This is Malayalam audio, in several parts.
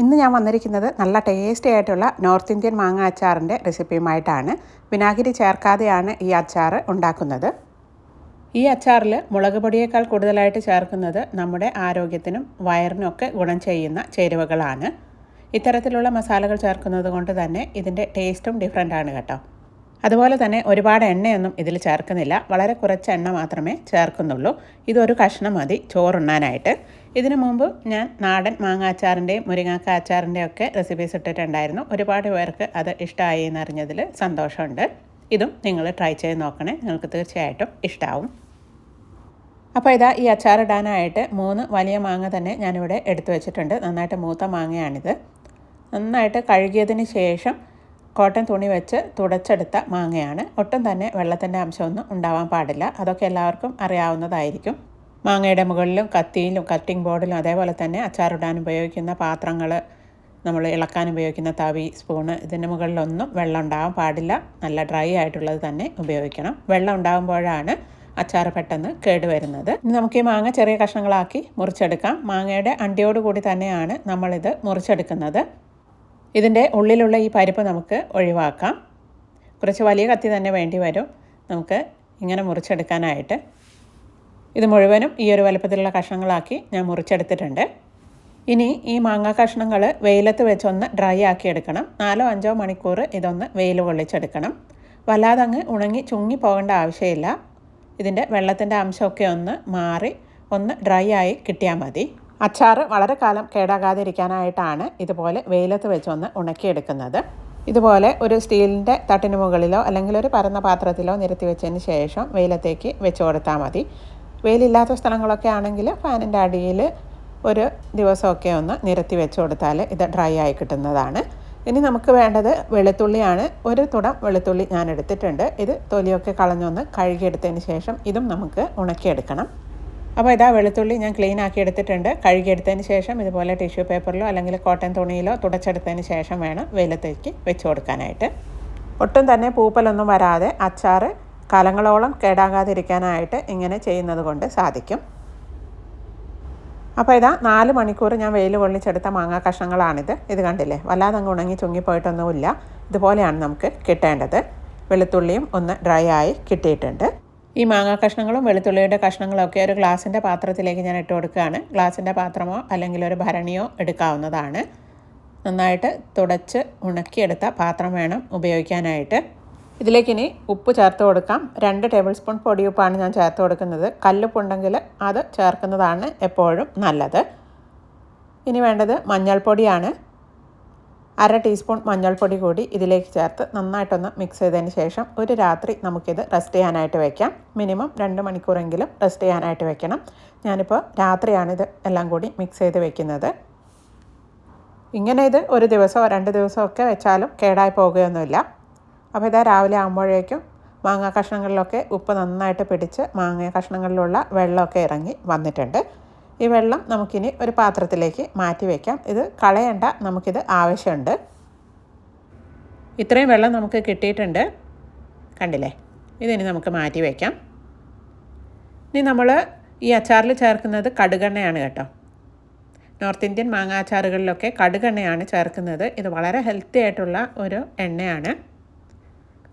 ഇന്ന് ഞാൻ വന്നിരിക്കുന്നത് നല്ല ടേസ്റ്റി ആയിട്ടുള്ള നോർത്ത് ഇന്ത്യൻ മാങ്ങ അച്ചാറിന്റെ റെസിപ്പിയുമായിട്ടാണ് വിനാഗിരി ചേർക്കാതെയാണ് ഈ അച്ചാർ ഉണ്ടാക്കുന്നത്. ഈ അച്ചാറിൽ മുളക് പൊടിയേക്കാൾ കൂടുതലായിട്ട് ചേർക്കുന്നത് നമ്മുടെ ആരോഗ്യത്തിനും വയറിനൊക്കെ ഗുണം ചെയ്യുന്ന ചേരുവകളാണ്. ഇത്തരത്തിലുള്ള മസാലകൾ ചേർക്കുന്നത് കൊണ്ട് തന്നെ ഇതിന്റെ ടേസ്റ്റും ഡിഫറെന്റ് ആണ് കേട്ടോ. അതുപോലെ തന്നെ ഒരുപാട് എണ്ണയൊന്നും ഇതിൽ ചേർക്കുന്നില്ല. വളരെ കുറച്ച് എണ്ണ മാത്രമേ ചേർക്കുന്നുള്ളൂ. ഇതൊരു കഷ്ണം മതി ചോറുണ്ണാനായിട്ട്. ഇതിനു മുമ്പ് ഞാൻ നാടൻ മാങ്ങാച്ചാറിന്റെയും മുരിങ്ങാക്ക അച്ചാറിന്റെയും ഒക്കെ റെസിപ്പീസ് ഇട്ടിട്ടുണ്ടായിരുന്നു. ഒരുപാട് പേർക്ക് അത് ഇഷ്ടമായി എന്നറിഞ്ഞതിൽ സന്തോഷമുണ്ട്. ഇതും നിങ്ങൾ ട്രൈ ചെയ്ത് നോക്കണേ. നിങ്ങൾക്ക് തീർച്ചയായിട്ടും ഇഷ്ടമാവും അപ്പോൾ ഇതാ ഈ അച്ചാറിടാനായിട്ട് മൂന്ന് വലിയ മാങ്ങ തന്നെ ഞാനിവിടെ എടുത്തു വെച്ചിട്ടുണ്ട്. നന്നായിട്ട് മൂത്ത മാങ്ങയാണിത്. നന്നായിട്ട് കഴുകിയതിന് ശേഷം കോട്ടൺ തുണി വെച്ച് തുടച്ചെടുത്ത മാങ്ങയാണ്. ഒട്ടും തന്നെ വെള്ളത്തിന്റെ അംശമൊന്നും ഉണ്ടാവാൻ പാടില്ല. അതൊക്കെ എല്ലാവർക്കും അറിയാവുന്നതായിരിക്കും. മാങ്ങയുടെ മുകളിലും കത്തിയിലും കട്ടിംഗ് ബോർഡിലും അതേപോലെ തന്നെ അച്ചാറിടാൻ ഉപയോഗിക്കുന്ന പാത്രങ്ങൾ നമ്മൾ ഇളക്കാൻ ഉപയോഗിക്കുന്ന തവി സ്പൂണ് ഇതിന്റെ മുകളിലൊന്നും വെള്ളം ഉണ്ടാകാൻ പാടില്ല. നല്ല ഡ്രൈ ആയിട്ടുള്ളത് തന്നെ ഉപയോഗിക്കണം. വെള്ളം ഉണ്ടാകുമ്പോഴാണ് അച്ചാർ പെട്ടെന്ന് കേടുവരുന്നത് നമുക്ക് ഈ മാങ്ങ ചെറിയ കഷ്ണങ്ങളാക്കി മുറിച്ചെടുക്കാം. മാങ്ങയുടെ അണ്ടിയോട് കൂടി തന്നെയാണ് നമ്മളിത് മുറിച്ചെടുക്കുന്നത്. ഇതിന്റെ ഉള്ളിലുള്ള ഈ പരിപ്പ് നമുക്ക് ഒഴിവാക്കാം. കുറച്ച് വലിയ കത്തി തന്നെ വേണ്ടി വരും. നമുക്ക് ഇങ്ങനെ മുറിച്ചെടുക്കാനായിട്ട്. ഇത് മുഴുവനും ഈ ഒരു വലുപ്പത്തിലുള്ള കഷ്ണങ്ങളാക്കി ഞാൻ മുറിച്ചെടുത്തിട്ടുണ്ട്. ഇനി ഈ മാങ്ങ കഷ്ണങ്ങൾ വെയിലത്ത് വെച്ചൊന്ന് ഡ്രൈ ആക്കി എടുക്കണം. നാലോ അഞ്ചോ മണിക്കൂർ ഇതൊന്ന് വെയിൽ കൊള്ളിച്ചെടുക്കണം. വല്ലാതെ അങ്ങ് ഉണങ്ങി ചുങ്ങി പോകേണ്ട ആവശ്യമില്ല. ഇതിന്റെ വെള്ളത്തിന്റെ അംശമൊക്കെ ഒന്ന് മാറി ഒന്ന് ഡ്രൈ ആയി കിട്ടിയാൽ മതി. അച്ചാർ വളരെ കാലം കേടാകാതിരിക്കാനായിട്ടാണ് ഇതുപോലെ വെയിലത്ത് വെച്ചൊന്ന് ഉണക്കിയെടുക്കുന്നത്. ഇതുപോലെ ഒരു സ്റ്റീലിന്റെ തട്ടിന് മുകളിലോ അല്ലെങ്കിൽ ഒരു പരന്ന പാത്രത്തിലോ നിരത്തി വെച്ചതിന് ശേഷം വെയിലത്തേക്ക് വെച്ച് കൊടുത്താൽ മതി. വെയിലില്ലാത്ത സ്ഥലങ്ങളൊക്കെ ആണെങ്കിൽ ഫാനിന്റെ അടിയിൽ ഒരു ദിവസമൊക്കെ ഒന്ന് നിരത്തി വെച്ച് കൊടുത്താൽ ഇത് ഡ്രൈ ആയി കിട്ടുന്നതാണ്. ഇനി നമുക്ക് വേണ്ടത് വെളുത്തുള്ളിയാണ്. ഒരു തുടം വെളുത്തുള്ളി ഞാൻ എടുത്തിട്ടുണ്ട്. ഇത് തൊലിയൊക്കെ കളഞ്ഞൊന്ന് കഴുകിയെടുത്തതിന് ശേഷം ഇതും നമുക്ക് ഉണക്കിയെടുക്കണം. അപ്പോൾ ഇതാ വെളുത്തുള്ളി ഞാൻ ക്ലീൻ ആക്കി എടുത്തിട്ടുണ്ട്. കഴുകിയെടുത്തതിന് ശേഷം ഇതുപോലെ ടിഷ്യൂ പേപ്പറിലോ അല്ലെങ്കിൽ കോട്ടൺ തുണിയിലോ തുടച്ചെടുത്തതിന് ശേഷം വേണം വെയിലത്തേക്ക് വെച്ച് കൊടുക്കാനായിട്ട്. ഒട്ടും തന്നെ പൂപ്പലൊന്നും വരാതെ അച്ചാർ കാലങ്ങളോളം കേടാകാതിരിക്കാനായിട്ട് ഇങ്ങനെ ചെയ്യുന്നത് കൊണ്ട് സാധിക്കും. അപ്പോൾ ഇതാ നാല് മണിക്കൂർ ഞാൻ വെയിൽ കൊള്ളിച്ചെടുത്ത മാങ്ങാ കഷ്ണങ്ങളാണിത്. ഇത് കണ്ടില്ലേ? വല്ലാതെ അങ്ങ് ഉണങ്ങി ചുങ്ങിപ്പോയിട്ടൊന്നുമില്ല. ഇതുപോലെയാണ് നമുക്ക് കിട്ടേണ്ടത്. വെളുത്തുള്ളിയും ഒന്ന് ഡ്രൈ ആയി കിട്ടിയിട്ടുണ്ട്. ഈ മാങ്ങാ കഷ്ണങ്ങളും വെളുത്തുള്ളിയുടെ കഷ്ണങ്ങളൊക്കെ ഒരു ഗ്ലാസിന്റെ പാത്രത്തിലേക്ക് ഞാൻ ഇട്ട് കൊടുക്കുകയാണ്. ഗ്ലാസിന്റെ പാത്രമോ അല്ലെങ്കിൽ ഒരു ഭരണിയോ എടുക്കാവുന്നതാണ്. നന്നായിട്ട് തുടച്ച് ഉണക്കിയെടുത്ത പാത്രം വേണം ഉപയോഗിക്കാനായിട്ട്. ഇതിലേക്ക് ഇനി ഉപ്പ് ചേർത്ത് കൊടുക്കാം. രണ്ട് ടേബിൾ സ്പൂൺ പൊടിയുപ്പാണ് ഞാൻ ചേർത്ത് കൊടുക്കുന്നത്. കല്ലുപ്പുണ്ടെങ്കിൽ അത് ചേർക്കുന്നതാണ് എപ്പോഴും നല്ലത്. ഇനി വേണ്ടത് മഞ്ഞൾപ്പൊടിയാണ്. അര ടീസ്പൂൺ മഞ്ഞൾപ്പൊടി കൂടി ഇതിലേക്ക് ചേർത്ത് നന്നായിട്ടൊന്ന് മിക്സ് ചെയ്തതിന് ശേഷം ഒരു രാത്രി നമുക്കിത് റെസ്റ്റ് ചെയ്യാനായിട്ട് വയ്ക്കാം മിനിമം രണ്ട് മണിക്കൂറെങ്കിലും റെസ്റ്റ് ചെയ്യാനായിട്ട് വെക്കണം. ഞാനിപ്പോൾ രാത്രിയാണിത് എല്ലാം കൂടി മിക്സ് ചെയ്ത് വയ്ക്കുന്നത് ഇങ്ങനെ ഇത് ഒരു ദിവസമോ രണ്ട് ദിവസമോ ഒക്കെ വെച്ചാലും കേടായി പോകുകയൊന്നുമില്ല. അപ്പോൾ ഇതാ രാവിലെ ആകുമ്പോഴേക്കും മാങ്ങ കഷ്ണങ്ങളിലൊക്കെ ഉപ്പ് നന്നായിട്ട് പിടിച്ച് മാങ്ങ കഷ്ണങ്ങളിലുള്ള വെള്ളമൊക്കെ ഇറങ്ങി വന്നിട്ടുണ്ട്. ഈ വെള്ളം നമുക്കിനി ഒരു പാത്രത്തിലേക്ക് മാറ്റി വയ്ക്കാം ഇത് കളയണ്ട നമുക്കിത് ആവശ്യമുണ്ട്. ഇത്രയും വെള്ളം നമുക്ക് കിട്ടിയിട്ടുണ്ട്. കണ്ടില്ലേ? ഇതിനി നമുക്ക് മാറ്റി വയ്ക്കാം ഇനി നമ്മൾ ഈ അച്ചാറിൽ ചേർക്കുന്നത് കടുകെണ്ണയാണ് കേട്ടോ. നോർത്ത് ഇന്ത്യൻ മാങ്ങാ അച്ചാറുകളിലൊക്കെ കടുകെണ്ണയാണ് ചേർക്കുന്നത്. ഇത് വളരെ ഹെൽത്തി ആയിട്ടുള്ള ഒരു എണ്ണയാണ്.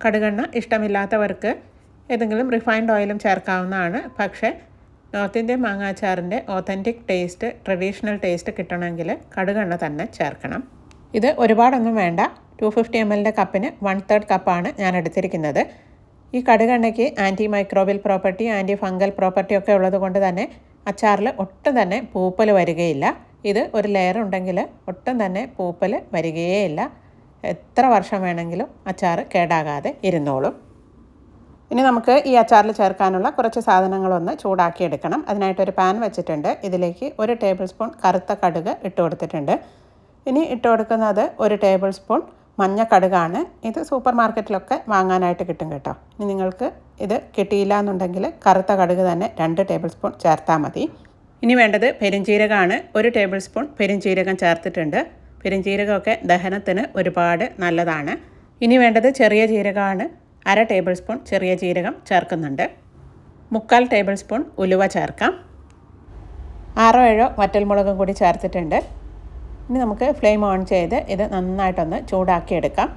കടുകെണ്ണ ഇഷ്ടമില്ലാത്തവർക്ക് ഏതെങ്കിലും റിഫൈൻഡ് ഓയിലും ചേർക്കാവുന്നതാണ്. പക്ഷേ നോർത്ത് ഇന്ത്യൻ മാങ്ങാച്ചാറിന്റെ ഓതന്റിക് ടേസ്റ്റ് ട്രഡീഷണൽ ടേസ്റ്റ് കിട്ടണമെങ്കിൽ കടുകെണ്ണ തന്നെ ചേർക്കണം. ഇത് ഒരുപാടൊന്നും വേണ്ട. ടു ഫിഫ്റ്റി എം എല്ലിന്റെ കപ്പിന് വൺ തേർഡ് കപ്പാണ് ഞാൻ എടുത്തിരിക്കുന്നത്. ഈ കടുകെണ്ണയ്ക്ക് anti microbial property anti fungal property ഒക്കെ ഉള്ളത് കൊണ്ട് തന്നെ അച്ചാറിൽ ഒട്ടും തന്നെ പൂപ്പൽ വരികയില്ല. ഇത് ഒരു ലെയർ ഉണ്ടെങ്കിൽ ഒട്ടും തന്നെ പൂപ്പൽ വരികയേയില്ല എത്ര വർഷം വേണമെങ്കിലും അച്ചാർ കേടാകാതെ ഇരുന്നോളും. ഇനി നമുക്ക് ഈ അച്ചാറിൽ ചേർക്കാനുള്ള കുറച്ച് സാധനങ്ങളൊന്ന് ചൂടാക്കിയെടുക്കണം. അതിനായിട്ടൊരു പാൻ വെച്ചിട്ടുണ്ട്. ഇതിലേക്ക് ഒരു ടേബിൾ സ്പൂൺ കറുത്ത കടുക് ഇട്ട് കൊടുത്തിട്ടുണ്ട്. ഇനി ഇട്ട് കൊടുക്കുന്നത് ഒരു ടേബിൾ സ്പൂൺ മഞ്ഞ കടുകാണ്. ഇത് സൂപ്പർ മാർക്കറ്റിലൊക്കെ വാങ്ങാനായിട്ട് കിട്ടും കേട്ടോ. ഇനി നിങ്ങൾക്ക് ഇത് കിട്ടിയില്ല എന്നുണ്ടെങ്കിൽ കറുത്ത കടുക് തന്നെ രണ്ട് ടേബിൾ സ്പൂൺ ചേർത്താൽ മതി. ഇനി വേണ്ടത് പെരിഞ്ചീരകമാണ്. ഒരു ടേബിൾ സ്പൂൺ പെരിഞ്ചീരകം ചേർത്തിട്ടുണ്ട്. പെരിഞ്ജീരകമൊക്കെ ദഹനത്തിന് ഒരുപാട് നല്ലതാണ്. ഇനി വേണ്ടത് ചെറിയ ജീരകമാണ്. അര ടേബിൾ സ്പൂൺ ചെറിയ ജീരകം ചേർക്കുന്നുണ്ട്. മുക്കാൽ ടേബിൾ സ്പൂൺ ഉലുവ ചേർക്കാം. ആറോ ഏഴോ വറ്റൽമുളകും കൂടി ചേർത്തിട്ടുണ്ട്. ഇനി നമുക്ക് ഫ്ലെയിം ഓൺ ചെയ്ത് ഇത് നന്നായിട്ടൊന്ന് ചൂടാക്കിയെടുക്കാം.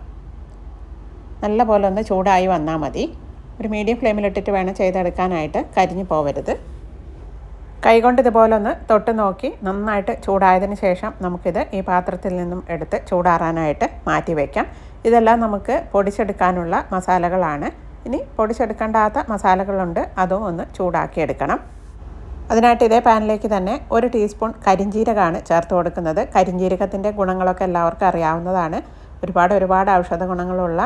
നല്ല പോലെ ഒന്ന് ചൂടായി വന്നാൽ മതി. ഒരു മീഡിയം ഫ്ലെയിമിലിട്ടിട്ട് വേണം ചെയ്തെടുക്കാനായിട്ട് കരിഞ്ഞു പോവരുത്. കൈകൊണ്ട് ഇതുപോലെ ഒന്ന് തൊട്ട് നോക്കി നന്നായിട്ട് ചൂടായതിന് ശേഷം നമുക്കിത് ഈ പാത്രത്തിൽ നിന്നും എടുത്ത് ചൂടാറാനായിട്ട് മാറ്റി വയ്ക്കാം ഇതെല്ലാം നമുക്ക് പൊടിച്ചെടുക്കാനുള്ള മസാലകളാണ്. ഇനി പൊടിച്ചെടുക്കേണ്ടാത്ത മസാലകളുണ്ട് അതും ഒന്ന് ചൂടാക്കിയെടുക്കണം. അതിനായിട്ട് ഇതേ പാനിലേക്ക് തന്നെ ഒരു ടീസ്പൂൺ കരിഞ്ജീരകമാണ് ചേർത്ത് കൊടുക്കുന്നത്. കരിഞ്ജീരകത്തിന്റെ ഗുണങ്ങളൊക്കെ എല്ലാവർക്കും അറിയാവുന്നതാണ്. ഒരുപാട് ഒരുപാട് ഔഷധ ഗുണങ്ങളുള്ള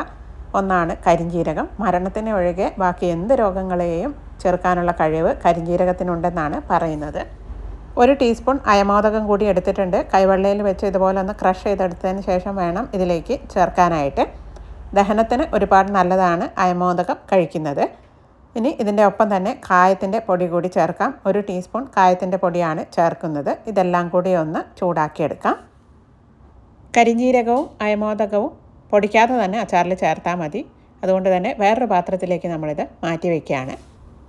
ഒന്നാണ് കരിഞ്ജീരകം മരണത്തിന് ഒഴികെ ബാക്കി എന്ത് രോഗങ്ങളെയും ചെറുക്കാനുള്ള കഴിവ് കരിഞ്ജീരകത്തിനുണ്ടെന്നാണ് പറയുന്നത്. ഒരു ടീസ്പൂൺ അയമോദകം കൂടി എടുത്തിട്ടുണ്ട്. കൈവെള്ളയിൽ വെച്ച് ഇതുപോലെ ഒന്ന് ക്രഷ് ചെയ്തെടുത്തതിന് ശേഷം വേണം ഇതിലേക്ക് ചേർക്കാനായിട്ട്. ദഹനത്തിന് ഒരുപാട് നല്ലതാണ് അയമോദകം കഴിക്കുന്നത്. ഇനി ഇതിന്റെ ഒപ്പം തന്നെ കായത്തിന്റെ പൊടി കൂടി ചേർക്കാം. ഒരു ടീസ്പൂൺ കായത്തിന്റെ പൊടിയാണ് ചേർക്കുന്നത്. ഇതെല്ലാം കൂടി ഒന്ന് ചൂടാക്കിയെടുക്കാം. കരിഞ്ജീരകവും അയമോദകവും പൊടിക്കാതെ തന്നെ അച്ചാറിൽ ചേർത്താൽ മതി. അതുകൊണ്ട് തന്നെ വേറൊരു പാത്രത്തിലേക്ക് നമ്മളിത് മാറ്റി വയ്ക്കുകയാണ്.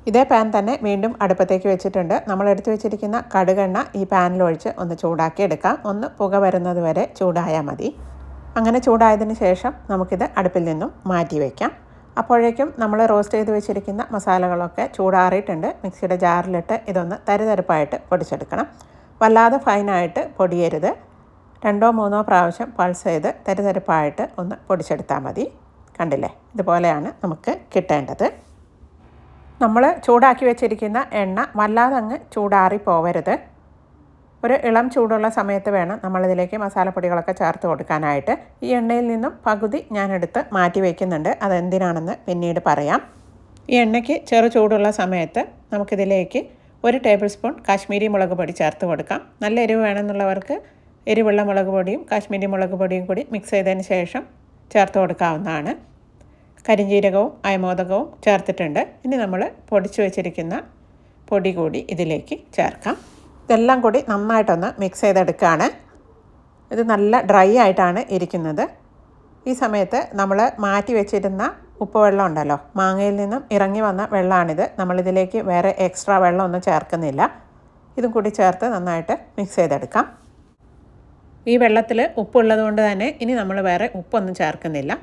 ഇതേ പാൻ തന്നെ വീണ്ടും അടുപ്പത്തേക്ക് വെച്ചിട്ടുണ്ട്. നമ്മൾ എടുത്തു വെച്ചിരിക്കുന്ന കടുകെണ്ണ ഈ പാനിലൊഴിച്ച് ഒന്ന് ചൂടാക്കി എടുക്കാം. ഒന്ന് പുക വരുന്നത് വരെ ചൂടായാൽ മതി. അങ്ങനെ ചൂടായതിന് ശേഷം നമുക്കിത് അടുപ്പിൽ നിന്നും മാറ്റി വയ്ക്കാം അപ്പോഴേക്കും നമ്മൾ റോസ്റ്റ് ചെയ്ത് വെച്ചിരിക്കുന്ന മസാലകളൊക്കെ ചൂടാറിയിട്ടുണ്ട്. മിക്സിയുടെ ജാറിലിട്ട് ഇതൊന്ന് തരിതരപ്പായിട്ട് പൊടിച്ചെടുക്കണം. വല്ലാതെ ഫൈനായിട്ട് പൊടിയരുത്. രണ്ടോ മൂന്നോ പ്രാവശ്യം പൾസ് ചെയ്ത് തരിതരപ്പായിട്ട് ഒന്ന് പൊടിച്ചെടുത്താൽ മതി. കണ്ടില്ലേ? ഇതുപോലെയാണ് നമുക്ക് കിട്ടേണ്ടത്. നമ്മൾ ചൂടാക്കി വെച്ചിരിക്കുന്ന എണ്ണ വല്ലാതെ അങ്ങ് ചൂടാറി പോവരുത്. ഒരു ഇളം ചൂടുള്ള സമയത്ത് വേണം നമ്മളിതിലേക്ക് മസാലപ്പൊടികളൊക്കെ ചേർത്ത് കൊടുക്കാനായിട്ട്. ഈ എണ്ണയിൽ നിന്നും പകുതി ഞാനെടുത്ത് മാറ്റി വയ്ക്കുന്നുണ്ട് അതെന്തിനാണെന്ന് പിന്നീട് പറയാം. ഈ എണ്ണയ്ക്ക് ചെറു ചൂടുള്ള സമയത്ത് നമുക്കിതിലേക്ക് ഒരു ടേബിൾ സ്പൂൺ കാശ്മീരി മുളക് പൊടി ചേർത്ത് കൊടുക്കാം. നല്ല എരിവ് വേണമെന്നുള്ളവർക്ക് എരിവുള്ള മുളക് പൊടിയും കാശ്മീരി മുളക് പൊടിയും കൂടി മിക്സ് ചെയ്തതിന് ശേഷം ചേർത്ത് കൊടുക്കാവുന്നതാണ്. കരിഞ്ജീരകവും അയമോദകവും ചേർത്തിട്ടുണ്ട്. ഇനി നമ്മൾ പൊടിച്ചു വെച്ചിരിക്കുന്ന പൊടി കൂടി ഇതിലേക്ക് ചേർക്കാം. ഇതെല്ലാം കൂടി നന്നായിട്ടൊന്ന് മിക്സ് ചെയ്തെടുക്കുകയാണ്. ഇത് നല്ല ഡ്രൈ ആയിട്ടാണ് ഇരിക്കുന്നത്. ഈ സമയത്ത് നമ്മൾ മാറ്റി വെച്ചിരുന്ന ഉപ്പുവെള്ളം ഉണ്ടല്ലോ മാങ്ങയിൽ നിന്നും ഇറങ്ങി വന്ന വെള്ളമാണിത് നമ്മളിതിലേക്ക് വേറെ എക്സ്ട്രാ വെള്ളമൊന്നും ചേർക്കുന്നില്ല. ഇതും കൂടി ചേർത്ത് നന്നായിട്ട് മിക്സ് ചെയ്തെടുക്കാം. ഈ വെള്ളത്തിൽ ഉപ്പുള്ളത് കൊണ്ട് തന്നെ ഇനി നമ്മൾ വേറെ ഉപ്പൊന്നും ചേർക്കുന്നില്ല.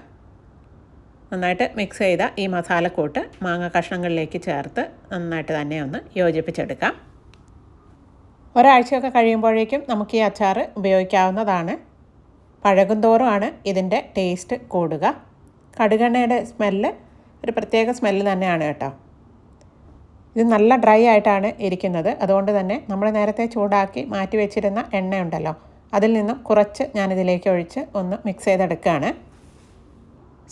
നന്നായിട്ട് മിക്സ് ചെയ്ത ഈ മസാലക്കൂട്ട് മാങ്ങ കഷ്ണങ്ങളിലേക്ക് ചേർത്ത് നന്നായിട്ട് തന്നെ ഒന്ന് യോജിപ്പിച്ചെടുക്കാം. ഒരാഴ്ചയൊക്കെ കഴിയുമ്പോഴേക്കും നമുക്ക് ഈ അച്ചാർ ഉപയോഗിക്കാവുന്നതാണ്. പഴകുന്തോറുമാണ് ഇതിന്റെ ടേസ്റ്റ് കൂടുക. കടുകെണ്ണയുടെ സ്മെല്ല് ഒരു പ്രത്യേക സ്മെല്ല് തന്നെയാണ് കേട്ടോ. ഇത് നല്ല ഡ്രൈ ആയിട്ടാണ് ഇരിക്കുന്നത്. അതുകൊണ്ട് തന്നെ നമ്മൾ നേരത്തെ ചൂടാക്കി മാറ്റി വെച്ചിരുന്ന എണ്ണയുണ്ടല്ലോ അതിൽ നിന്നും കുറച്ച് ഞാനിതിലേക്ക് ഒഴിച്ച് ഒന്ന് മിക്സ് ചെയ്തെടുക്കുകയാണ്.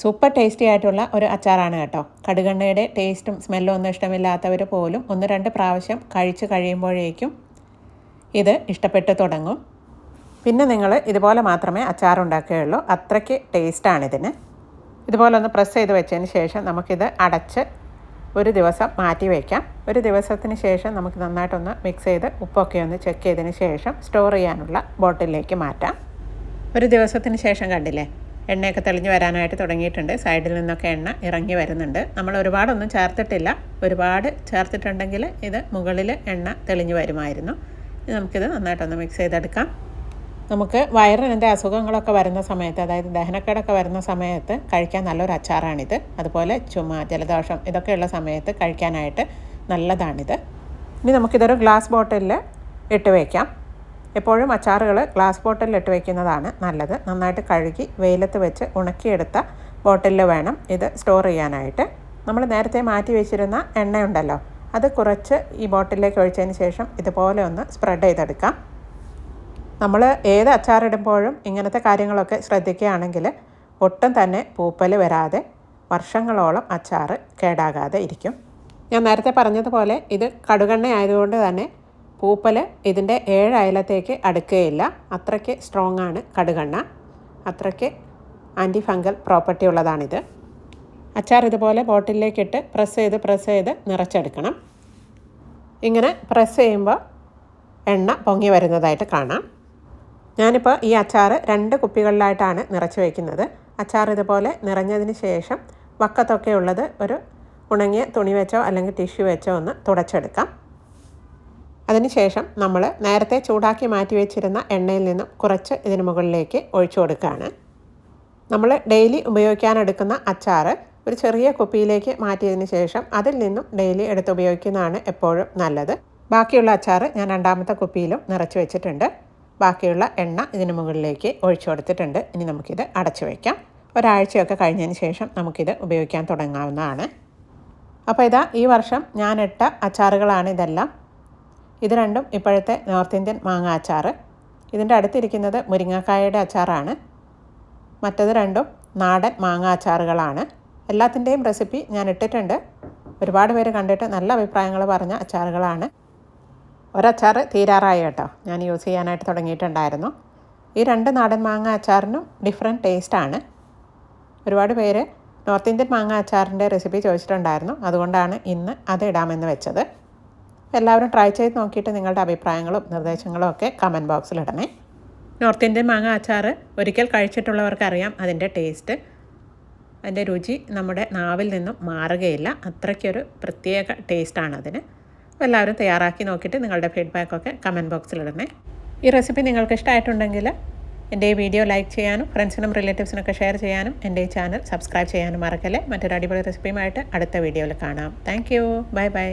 സൂപ്പർ ടേസ്റ്റി ആയിട്ടുള്ള ഒരു അച്ചാറാണ് കേട്ടോ. കടുകെണ്ണയുടെ ടേസ്റ്റും സ്മെല്ലും ഒന്നും ഇഷ്ടമില്ലാത്തവർ പോലും ഒന്ന് രണ്ട് പ്രാവശ്യം കഴിച്ച് കഴിയുമ്പോഴേക്കും ഇത് ഇഷ്ടപ്പെട്ട് തുടങ്ങും. പിന്നെ നിങ്ങൾ ഇതുപോലെ മാത്രമേ അച്ചാറുണ്ടാക്കുകയുള്ളൂ. അത്രയ്ക്ക് ടേസ്റ്റാണിതിന് ഇതുപോലെ ഒന്ന് പ്രസ് ചെയ്ത് വെച്ചതിന് ശേഷം നമുക്കിത് അടച്ച് ഒരു ദിവസം മാറ്റി വയ്ക്കാം ഒരു ദിവസത്തിന് ശേഷം നമുക്ക് നന്നായിട്ടൊന്ന് മിക്സ് ചെയ്ത് ഉപ്പൊക്കെ ഒന്ന് ചെക്ക് ചെയ്തതിന് ശേഷം സ്റ്റോർ ചെയ്യാനുള്ള ബോട്ടിലേക്ക് മാറ്റാം. ഒരു ദിവസത്തിന് ശേഷം കണ്ടില്ലേ? എണ്ണയൊക്കെ തെളിഞ്ഞ് വരാനായിട്ട് തുടങ്ങിയിട്ടുണ്ട്. സൈഡിൽ നിന്നൊക്കെ എണ്ണ ഇറങ്ങി വരുന്നുണ്ട്. നമ്മൾ ഒരുപാടൊന്നും ചേർത്തിട്ടില്ല. ഒരുപാട് ചേർത്തിട്ടുണ്ടെങ്കിൽ ഇത് മുകളിൽ എണ്ണ തെളിഞ്ഞു വരുമായിരുന്നു. നമുക്കിത് നന്നായിട്ടൊന്ന് മിക്സ് ചെയ്തെടുക്കാം. നമുക്ക് വയറിന്റെ അസുഖങ്ങളൊക്കെ വരുന്ന സമയത്ത് അതായത് ദഹനക്കേടൊക്കെ വരുന്ന സമയത്ത് കഴിക്കാൻ നല്ലൊരു അച്ചാറാണിത്. അതുപോലെ ചുമ ജലദോഷം ഇതൊക്കെയുള്ള സമയത്ത് കഴിക്കാനായിട്ട് നല്ലതാണിത്. ഇനി നമുക്കിതൊരു ഗ്ലാസ് ബോട്ടിലിൽ ഇട്ട് വയ്ക്കാം എപ്പോഴും അച്ചാറുകൾ ഗ്ലാസ് ബോട്ടിലിൽ ഇട്ട് വയ്ക്കുന്നതാണ് നല്ലത്. നന്നായിട്ട് കഴുകി വെയിലത്ത് വെച്ച് ഉണക്കിയെടുത്ത ബോട്ടിലിൽ വേണം ഇത് സ്റ്റോർ ചെയ്യാനായിട്ട്. നമ്മൾ നേരത്തെ മാറ്റി വെച്ചിരുന്ന എണ്ണയുണ്ടല്ലോ അത് കുറച്ച് ഈ ബോട്ടിലേക്ക് ഒഴിച്ചതിന് ശേഷം ഇതുപോലെ ഒന്ന് സ്പ്രെഡ് ചെയ്തെടുക്കാം. നമ്മൾ ഏത് അച്ചാറിടുമ്പോഴും ഇങ്ങനത്തെ കാര്യങ്ങളൊക്കെ ശ്രദ്ധിക്കുകയാണെങ്കിൽ ഒട്ടും തന്നെ പൂപ്പൽ വരാതെ വർഷങ്ങളോളം അച്ചാർ കേടാകാതെ ഇരിക്കും. ഞാൻ നേരത്തെ പറഞ്ഞതുപോലെ ഇത് കടുകെണ്ണ ആയതുകൊണ്ട് തന്നെ പൂപ്പൽ ഇതിന്റെ ഏഴയലത്തേക്ക് അടുക്കുകയില്ല. അത്രയ്ക്ക് സ്ട്രോങ് ആണ് കടുകെണ്ണ. അത്രയ്ക്ക് ആന്റി ഫംഗൽ പ്രോപ്പർട്ടി ഉള്ളതാണിത്. അച്ചാർ ഇതുപോലെ ബോട്ടിലേക്കിട്ട് പ്രസ് ചെയ്ത് പ്രസ് ചെയ്ത് നിറച്ചെടുക്കണം. ഇങ്ങനെ പ്രസ് ചെയ്യുമ്പോൾ എണ്ണ പൊങ്ങി വരുന്നതായിട്ട് കാണാം. ഞാനിപ്പോൾ ഈ അച്ചാർ രണ്ട് കുപ്പികളിലായിട്ടാണ് നിറച്ച് വയ്ക്കുന്നത് അച്ചാർ ഇതുപോലെ നിറഞ്ഞതിന് ശേഷം വക്കത്തൊക്കെ ഉള്ളത് ഒരു ഉണങ്ങിയ തുണി വെച്ചോ അല്ലെങ്കിൽ ടിഷ്യൂ വെച്ചോ ഒന്ന് തുടച്ചെടുക്കാം. അതിനുശേഷം നമ്മൾ നേരത്തെ ചൂടാക്കി മാറ്റി വെച്ചിരുന്ന എണ്ണയിൽ നിന്നും കുറച്ച് ഇതിന് മുകളിലേക്ക് ഒഴിച്ചു കൊടുക്കുകയാണ്. നമ്മൾ ഡെയിലി ഉപയോഗിക്കാനെടുക്കുന്ന അച്ചാർ ഒരു ചെറിയ കുപ്പിയിലേക്ക് മാറ്റിയതിന് ശേഷം അതിൽ നിന്നും ഡെയിലി എടുത്ത് ഉപയോഗിക്കുന്നതാണ് എപ്പോഴും നല്ലത്. ബാക്കിയുള്ള അച്ചാർ ഞാൻ രണ്ടാമത്തെ കുപ്പിയിലും നിറച്ച് വെച്ചിട്ടുണ്ട്. ബാക്കിയുള്ള എണ്ണ ഇതിന് മുകളിലേക്ക് ഒഴിച്ചു കൊടുത്തിട്ടുണ്ട്. ഇനി നമുക്കിത് അടച്ചു വയ്ക്കാം ഒരാഴ്ചയൊക്കെ കഴിഞ്ഞതിന് ശേഷം നമുക്കിത് ഉപയോഗിക്കാൻ തുടങ്ങാവുന്നതാണ്. അപ്പോൾ ഇതാ ഈ വർഷം ഞാനിട്ട അച്ചാറുകളാണ് ഇതെല്ലാം. ഇത് രണ്ടും ഇപ്പോഴത്തെ നോർത്ത് ഇന്ത്യൻ മാങ്ങ അച്ചാർ. ഇതിന്റെ അടുത്തിരിക്കുന്നത് മുരിങ്ങക്കായയുടെ അച്ചാറാണ്. മറ്റത് രണ്ടും നാടൻ മാങ്ങ അച്ചാറുകളാണ്. എല്ലാത്തിന്റെയും റെസിപ്പി ഞാൻ ഇട്ടിട്ടുണ്ട്. ഒരുപാട് പേര് കണ്ടിട്ട് നല്ല അഭിപ്രായങ്ങൾ പറഞ്ഞ അച്ചാറുകളാണ്. ഒരച്ചാർ തീരാറായി കേട്ടോ. ഞാൻ യൂസ് ചെയ്യാനായിട്ട് തുടങ്ങിയിട്ടുണ്ടായിരുന്നു. ഈ രണ്ട് നാടൻ മാങ്ങ അച്ചാറിനും ഡിഫറെന്റ് ടേസ്റ്റാണ്. ഒരുപാട് പേര് നോർത്ത് ഇന്ത്യൻ മാങ്ങ അച്ചാറിന്റെ റെസിപ്പി ചോദിച്ചിട്ടുണ്ടായിരുന്നു. അതുകൊണ്ടാണ് ഇന്ന് അത് ഇടാമെന്ന് വെച്ചത്. എല്ലാവരും ട്രൈ ചെയ്ത് നോക്കിയിട്ട് നിങ്ങളുടെ അഭിപ്രായങ്ങളും നിർദ്ദേശങ്ങളും ഒക്കെ കമന്റ് ബോക്സിൽ ഇടണേ. നോർത്ത് ഇന്ത്യൻ മാങ്ങ അച്ചാർ ഒരിക്കൽ കഴിച്ചിട്ടുള്ളവർക്കറിയാം അതിന്റെ ടേസ്റ്റ് അതിന്റെ രുചി നമ്മുടെ നാവിൽ നിന്നും മാറുകയില്ല. അത്രയ്ക്കൊരു പ്രത്യേക ടേസ്റ്റാണ് അതിന്. എല്ലാവരും തയ്യാറാക്കി നോക്കിയിട്ട് നിങ്ങളുടെ ഫീഡ്ബാക്കൊക്കെ കമന്റ് ബോക്സിൽ ഇടണേ. ഈ റെസിപ്പി നിങ്ങൾക്ക് ഇഷ്ടമായിട്ടുണ്ടെങ്കിൽ എന്റെ ഈ വീഡിയോ ലൈക്ക് ചെയ്യാനും ഫ്രണ്ട്സിനും റിലേറ്റീവ്സിനൊക്കെ ഷെയർ ചെയ്യാനും എന്റെ ഈ ചാനൽ സബ്സ്ക്രൈബ് ചെയ്യാനും മറക്കല്ലേ. മറ്റൊരു അടിപൊളി റെസിപ്പിയുമായിട്ട് അടുത്ത വീഡിയോയിൽ കാണാം. Thank you bye bye